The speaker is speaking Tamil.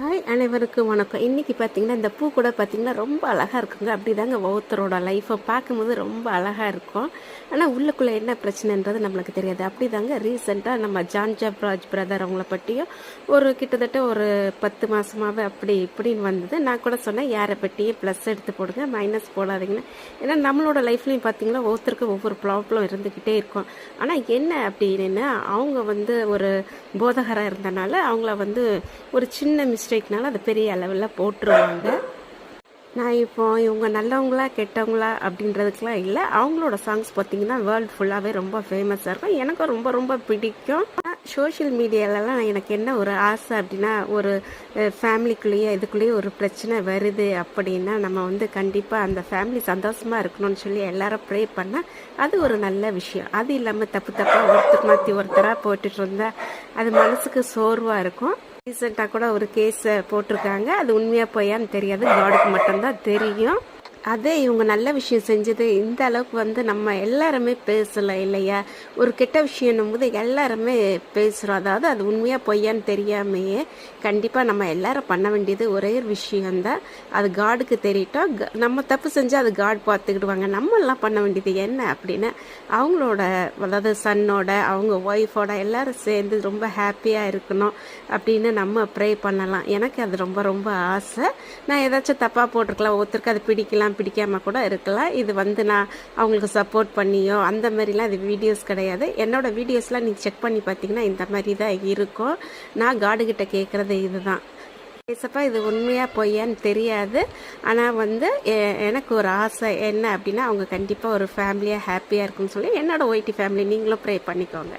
ஹாய் அனைவருக்கும் வணக்கம். இன்றைக்கி பார்த்தீங்கன்னா இந்த பூ கூட பார்த்தீங்கன்னா ரொம்ப அழகாக இருக்குங்க. அப்படி தாங்க ஒவ்வொருத்தரோட லைஃப்பை பார்க்கும்போது ரொம்ப அழகாக இருக்கும். ஆனால் உள்ளுக்குள்ளே என்ன பிரச்சனைன்றது நம்மளுக்கு தெரியாது. அப்படி தாங்க ரீசெண்டாக நம்ம ஜான்ஜா ராஜ் பிரதர் அவங்கள பற்றியும் ஒரு கிட்டத்தட்ட ஒரு பத்து மாதமாகவே அப்படி இப்படின்னு வந்தது. நான் கூட சொன்னேன் யாரை பற்றியும் ப்ளஸ் எடுத்து போடுங்க மைனஸ் போடாதீங்கன்னு. ஏன்னா நம்மளோட லைஃப்லையும் பார்த்தீங்கன்னா ஒவ்வொருத்தருக்கும் ஒவ்வொரு ப்ராப்ளம் இருந்துக்கிட்டே இருக்கும். ஆனால் என்ன அப்படின்னா அவங்க வந்து ஒரு போதகராக இருந்தனால அவங்கள வந்து ஒரு சின்ன மிஸ்டேக்னால அதை பெரிய அளவில் போட்டுருவாங்க. நான் இப்போ இவங்க நல்லவங்களா கெட்டவங்களா அப்படின்றதுக்கெலாம் இல்லை. அவங்களோட சாங்ஸ் பார்த்தீங்கன்னா வேர்ல்டு ஃபுல்லாகவே ரொம்ப ஃபேமஸாக இருக்கும். எனக்கும் ரொம்ப ரொம்ப பிடிக்கும். சோஷியல் மீடியாலலாம் எனக்கு என்ன ஒரு ஆசை அப்படின்னா ஒரு ஃபேமிலிக்குள்ளேயே இதுக்குள்ளேயே ஒரு பிரச்சனை வருது அப்படின்னா நம்ம வந்து கண்டிப்பாக அந்த ஃபேமிலி சந்தோஷமாக இருக்கணும்னு சொல்லி எல்லாரும் ப்ரே பண்ணால் அது ஒரு நல்ல விஷயம். அது இல்லாமல் தப்பு தப்பாக ஒருத்தர் மாற்றி ஒருத்தராக போட்டுட்டு இருந்தால் அது மனசுக்கு சோர்வாக இருக்கும். ரீசெண்டாக கூட ஒரு கேஸை போட்டிருக்காங்க. அது உண்மையாக பொய்யான்னு தெரியாது. காடுக்கு மட்டும்தான் தெரியும். அதே இவங்க நல்ல விஷயம் செஞ்சது இந்த அளவுக்கு வந்து நம்ம எல்லாருமே பேசலை இல்லையா? ஒரு கெட்ட விஷயம் போது எல்லாருமே பேசுகிறோம் அதாவது அது உண்மையாக பொய்யான்னு தெரியாமையே கண்டிப்பாக நம்ம எல்லாரும் பண்ண வேண்டியது ஒரே ஒரு விஷயந்தான் அது காடுக்கு தெரியட்டும் க- நம்ம தப்பு செஞ்சால் அது காட் பார்த்துக்கிடுவாங்க. நம்மெல்லாம் பண்ண வேண்டியது என்ன அப்படின்னு அவங்களோட அதாவது சன்னோட அவங்க ஒய்ஃபோட எல்லாரும் சேர்ந்து ரொம்ப ஹாப்பியாக இருக்கணும் அப்படின்னு நம்ம ப்ரே பண்ணலாம். எனக்கு அது ரொம்ப ரொம்ப ஆசை. நான் ஏதாச்சும் தப்பாக போட்டிருக்கலாம். ஒருத்தருக்கு அது பிடிக்கலாம். பிடிக்காமல் கூட இருக்கலாம். இது வந்து நான் அவங்களுக்கு சப்போர்ட் பண்ணியோ அந்த மாதிரிலாம் இது வீடியோஸ் கிடையாது. என்னோடய வீடியோஸ்லாம் நீங்கள் செக் பண்ணி பார்த்தீங்கன்னா இந்த மாதிரி தான் இருக்கும். நான் காடுகிட்ட கேட்குறது இதுதான். பேசப்பா இது உண்மையாக பொய்யான்னு தெரியாது. ஆனால் வந்து எ- எனக்கு ஒரு ஆசை என்ன அப்படின்னா அவங்க கண்டிப்பாக ஒரு ஃபேமிலியாக ஹாப்பியாக இருக்கும்னு சொல்லி என்னோட ஒய்டி ஃபேமிலி நீங்களும் ப்ரே பண்ணிக்கோங்க.